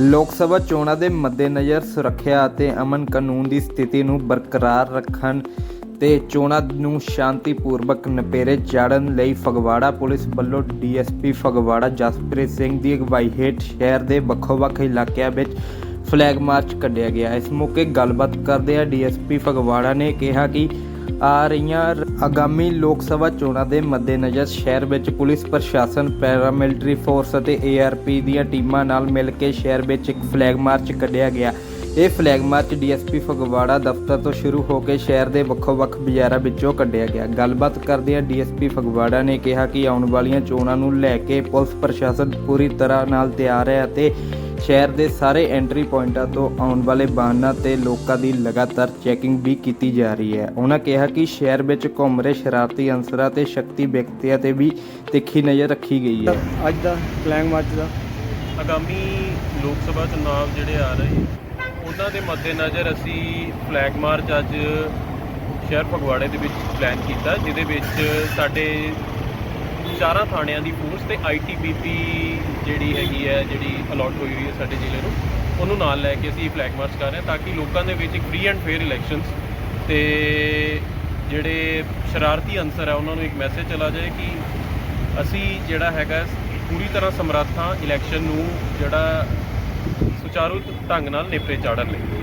ਲੋਕ ਸਭਾ ਚੋਣਾਂ ਦੇ ਮੱਦੇਨਜ਼ਰ ਸੁਰੱਖਿਆ ਅਤੇ ਅਮਨ ਕਾਨੂੰਨ ਦੀ ਸਥਿਤੀ ਨੂੰ ਬਰਕਰਾਰ ਰੱਖਣ ਤੇ ਚੋਣਾਂ ਨੂੰ ਸ਼ਾਂਤੀਪੂਰਵਕ ਨਪੇਰੇ ਚਾੜਨ ਲਈ ਫਗਵਾੜਾ ਪੁਲਿਸ ਵੱਲੋਂ ਡੀਐਸਪੀ ਫਗਵਾੜਾ ਜਸਪ੍ਰੀਤ ਸਿੰਘ ਦੀ ਅਗਵਾਈ ਹੇਠ ਸ਼ਹਿਰ ਦੇ ਵੱਖੋ-ਵੱਖ ਇਲਾਕਿਆਂ ਵਿੱਚ ਫਲੈਗ ਮਾਰਚ ਕੱਢਿਆ ਗਿਆ। ਇਸ ਮੌਕੇ ਗੱਲਬਾਤ ਕਰਦਿਆਂ ਡੀਐਸਪੀ ਫਗਵਾੜਾ ਨੇ ਕਿਹਾ ਕਿ ਆ ਰਹੀਆਂ ਆਗਾਮੀ ਲੋਕ ਸਭਾ ਚੋਣਾਂ ਦੇ ਮੱਦੇਨਜ਼ਰ ਸ਼ਹਿਰ ਵਿੱਚ ਪੁਲਿਸ ਪ੍ਰਸ਼ਾਸਨ, ਪੈਰਾਮਿਲਟਰੀ ਫੋਰਸ ਅਤੇ ਏਆਰਪੀ ਦੀਆਂ ਟੀਮਾਂ ਨਾਲ ਮਿਲ ਕੇ ਸ਼ਹਿਰ ਵਿੱਚ ਇੱਕ ਫਲੈਗ ਮਾਰਚ ਕੱਢਿਆ ਗਿਆ। ਇਹ ਫਲੈਗ ਮਾਰਚ ਡੀਐਸਪੀ ਫਗਵਾੜਾ ਦਫ਼ਤਰ ਤੋਂ ਸ਼ੁਰੂ ਹੋ ਕੇ ਸ਼ਹਿਰ ਦੇ ਵੱਖੋ-ਵੱਖ ਬਾਜ਼ਾਰਾਂ ਵਿੱਚੋਂ ਕੱਢਿਆ ਗਿਆ। ਗੱਲਬਾਤ ਕਰਦਿਆਂ ਡੀਐਸਪੀ ਫਗਵਾੜਾ ਨੇ ਕਿਹਾ ਕਿ ਆਉਣ ਵਾਲੀਆਂ ਚੋਣਾਂ ਨੂੰ ਲੈ ਕੇ ਪੁਲਿਸ ਪ੍ਰਸ਼ਾਸਨ ਪੂਰੀ ਤਰ੍ਹਾਂ ਨਾਲ ਤਿਆਰ ਹੈ ਅਤੇ ਸ਼ਹਿਰ ਦੇ ਸਾਰੇ ਐਂਟਰੀ ਪੁਆਇੰਟਾਂ ਤੋਂ ਆਉਣ ਵਾਲੇ ਵਾਹਨਾਂ ਤੇ ਲੋਕਾਂ ਦੀ ਲਗਾਤਾਰ ਚੈਕਿੰਗ ਵੀ ਕੀਤੀ ਜਾ ਰਹੀ ਹੈ। ਉਹਨਾਂ ਕਿਹਾ ਕਿ ਸ਼ਹਿਰ ਵਿੱਚ ਘੁੰਮ ਰਹੇ ਸ਼ਰਾਰਤੀ ਅਨਸਰਾਂ ਤੇ ਸ਼ਕਤੀ ਵਿਅਕਤੀਆਂ ਤੇ ਵੀ ਤਿੱਖੀ ਨਜ਼ਰ ਰੱਖੀ ਗਈ ਹੈ। ਅੱਜ ਦਾ ਫਲੈਗ ਮਾਰਚ ਦਾ। ਆਗਾਮੀ ਲੋਕ ਸਭਾ ਚੁਣਾਵ ਜਿਹੜੇ ਆ ਰਹੇ ਉਹਨਾਂ ਦੇ ਮੱਦੇਨਜ਼ਰ ਅਸੀਂ ਫਲੈਗ ਮਾਰਚ ਅੱਜ ਸ਼ਹਿਰ ਫਗਵਾੜੇ ਦੇ ਵਿੱਚ ਪਲਾਨ ਕੀਤਾ ਜਿਹਦੇ ਵਿੱਚ ਸਾਡੇ ਚਾਰਾਂ ਥਾਣਿਆਂ ਦੀ ਫੋਰਸ ਤੇ ਆਈਟੀਬੀਪੀ ਜਿਹੜੀ ਹੈਗੀ ਹੈ, ਜਿਹੜੀ ਅਲਾਟ ਹੋਈ ਹੋਈ ਹੈ ਸਾਡੇ ਜ਼ਿਲ੍ਹੇ ਨੂੰ, ਉਹਨੂੰ ਨਾਲ ਲੈ ਕੇ ਅਸੀਂ ਫਲੈਗ ਮਾਰਚ ਕਰ ਰਹੇ ਹਾਂ ਤਾਂ ਕਿ ਲੋਕਾਂ ਦੇ ਵਿੱਚ ਇੱਕ ਫ੍ਰੀ ਐਂਡ ਫੇਅਰ ਇਲੈਕਸ਼ਨਸ ਤੇ ਜਿਹੜੇ ਸ਼ਰਾਰਤੀ ਅਨਸਰ ਹੈ ਉਹਨਾਂ ਨੂੰ ਇੱਕ ਮੈਸੇਜ ਚਲਾ ਜਾਏ ਕਿ ਅਸੀਂ ਜਿਹੜਾ ਹੈਗਾ ਪੂਰੀ ਤਰ੍ਹਾਂ ਸਮਰੱਥ ਹਾਂ ਇਲੈਕਸ਼ਨ ਨੂੰ ਜਿਹੜਾ ਸੁਚਾਰੂ ਢੰਗ ਨਾਲ ਨੇਪਰੇ ਚਾੜਨ ਲਈ।